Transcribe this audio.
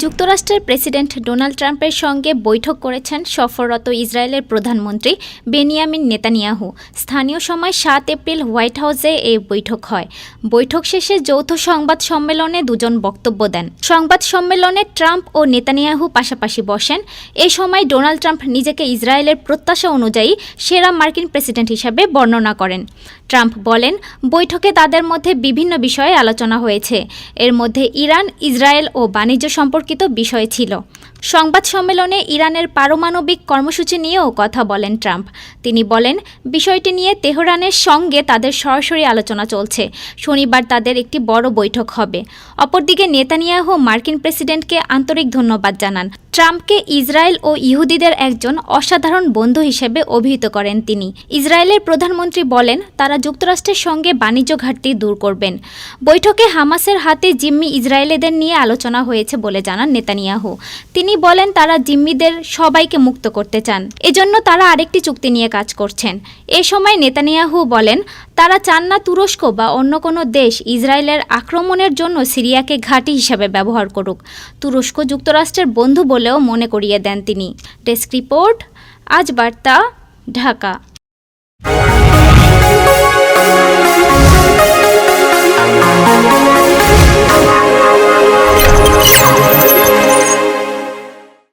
যুক্তরাষ্ট্রের president Donald ট্রাম্পের সঙ্গে বৈঠক করেছেন সফররত ইসরায়েলের প্রধানমন্ত্রী বেনিয়ামিন নেতানিয়াহু। স্থানীয় সময় সাত এপ্রিল হোয়াইট হাউসে এই বৈঠক হয়। বৈঠক শেষে যৌথ সংবাদ সম্মেলনে দুজন বক্তব্য দেন। সংবাদ সম্মেলনে ট্রাম্প ও নেতানিয়াহু পাশাপাশি বসেন। এ সময় ডোনাল্ড ট্রাম্প নিজেকে ইসরায়েলের প্রত্যাশা অনুযায়ী সেরা মার্কিন প্রেসিডেন্ট হিসাবে বর্ণনা করেন। ট্রাম্প বলেন, বৈঠকে তাদের মধ্যে বিভিন্ন বিষয়ে আলোচনা হয়েছে। এর মধ্যে ইরান, ইসরায়েল ও বাণিজ্য সম্পর্কিত বিষয় ছিল। সংবাদ সম্মেলনে ইরানের পারমাণবিক কর্মসূচি নিয়েও কথা বলেন ট্রাম্প। তিনি বলেন, বিষয়টি নিয়ে তেহরানের সঙ্গে তাদের সরাসরি আলোচনা চলছে। শনিবার তাদের একটি বড় বৈঠক হবে। অপরদিকে নেতানিয়াহু মার্কিন প্রেসিডেন্টকে আন্তরিক ধন্যবাদ জানান। ট্রাম্পকে ইসরায়েল ও ইহুদিদের একজন অসাধারণ বন্ধু হিসেবে অভিহিত করেন তিনি। ইসরায়েলের প্রধানমন্ত্রী বলেন, তারা যুক্তরাষ্ট্রের সঙ্গে বাণিজ্য ঘাটতি দূর করবেন। বৈঠকে হামাসের হাতে জিম্মি ইসরায়েলিদের নিয়ে আলোচনা হয়েছে বলে জানান নেতানিয়াহু। তিনি বলেন, তারা জিম্মিদের সবাইকে মুক্ত করতে চান। এজন্য তারা আরেকটি চুক্তি নিয়ে কাজ করছেন। এ সময় নেতানিয়াহু বলেন, তারা চান না তুরস্ক বা অন্য কোনো দেশ ইসরায়েলের আক্রমণের জন্য সিরিয়াকে ঘাঁটি হিসাবে ব্যবহার করুক। তুরস্ক যুক্তরাষ্ট্রের বন্ধু বলেও মনে করিয়ে দেন তিনি। ডেস্ক রিপোর্ট, আজ বার্তা, ঢাকা।